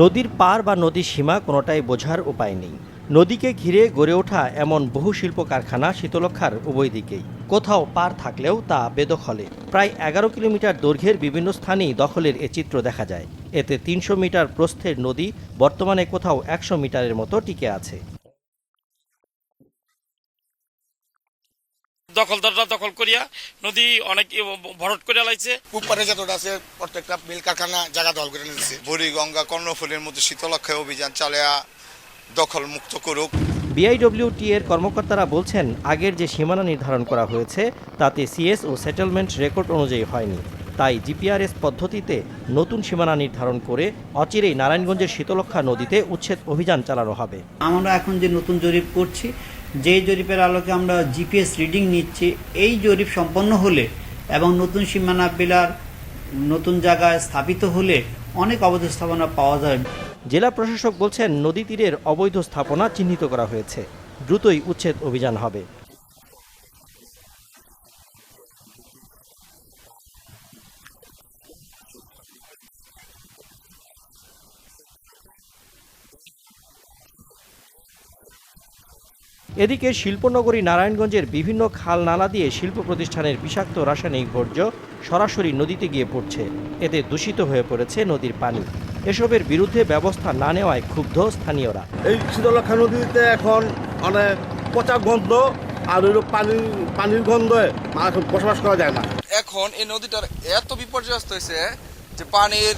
নদীর পার বা নদীর সীমা কোনোটাই বোঝার উপায় নেই। নদীকে ঘিরে গড়ে ওঠা এমন বহু শিল্প কারখানা শীতলক্ষার উভয় দিকেই। কোথাও পার থাকলেও তা বেদখলে। প্রায় এগারো কিলোমিটার দৈর্ঘ্যের বিভিন্ন স্থানেই দখলের এ চিত্র দেখা যায়। এতে তিনশো মিটার প্রস্থের নদী বর্তমানে কোথাও একশো মিটারের মতো টিকে আছে। দখলদাররা দখল করিয়া নদী অনেক ভরট করে লাইছে। উপরে যতটা আছে প্রত্যেকটা মিল কারখানা জায়গা দখল করে নিচ্ছে বুড়িগঙ্গা কর্ণফুলীর মধ্যে শীতলক্ষায় অভিযান চালিয়া দখল মুক্ত করুক। বিআইডব্লিউটি এর কর্মকর্তারা বলছেন আগের যে সীমানা নির্ধারণ করা হয়েছে তাতে সিএস ও সেটেলমেন্ট রেকর্ড অনুযায়ী হয়নি। তাই জিপিআরএস পদ্ধতিতে নতুন সীমানা নির্ধারণ করে অচিরেই নারায়ণগঞ্জের শীতলক্ষা নদীতে উচ্ছেদ অভিযান চালানো হবে। আমরা এখন যে নতুন জরিপ করছি যেই জরিপের আলোকে আমরা জিপিএস রিডিং নিচ্ছি, এই জরিপ সম্পন্ন হলে এবং নতুন সীমানা বিলার নতুন জায়গায় স্থাপিত হলে অনেক অবৈধ স্থাপনা পাওয়া যায়। জেলা প্রশাসক বলছেন, নদী তীরের অবৈধ স্থাপনা চিহ্নিত করা হয়েছে। দ্রুতই উচ্ছেদ অভিযান হবে। এদিকে শিল্পনগরী নারায়ণগঞ্জের বিভিন্ন খাল নালা দিয়ে শিল্প প্রতিষ্ঠানের বিষাক্ত রাসায়নিক বর্জ্য সরাসরি নদীতে গিয়ে পড়ছে। এতে দূষিত হয়ে পড়েছে নদীর পানি। এসবের বিরুদ্ধে ব্যবস্থা না নেওয়ায় ক্ষুব্ধ স্থানীয়রা। এই শীতলক্ষা নদীতে এখন অনেক পচা গন্ধ আর ওই পানি পানির গন্ধে এখন বসবাস করা যায় না। এখন এই নদীটার এত বিপর্যস্ত হয়েছে যে পানির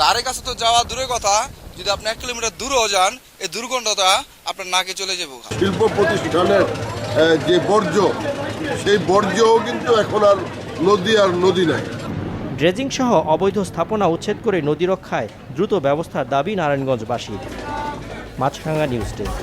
ধারে কাছে তো যাওয়া দূরের কথা। যদি আপনি এক কিলোমিটার দূরেও যান এই দুর্গন্ধটা আপনার নাকে চলে যাব। শিল্প প্রতিষ্ঠানের যে বর্জ্য সেই বর্জ্যও কিন্তু এখন আর নদী আর নদী নাই। ড্রেজিং সহ অবৈধ স্থাপনা উচ্ছেদ করে নদী রক্ষায় দ্রুত ব্যবস্থার দাবি নারায়ণগঞ্জবাসীর। মাছরাঙ্গা নিউজ ডেস্ক।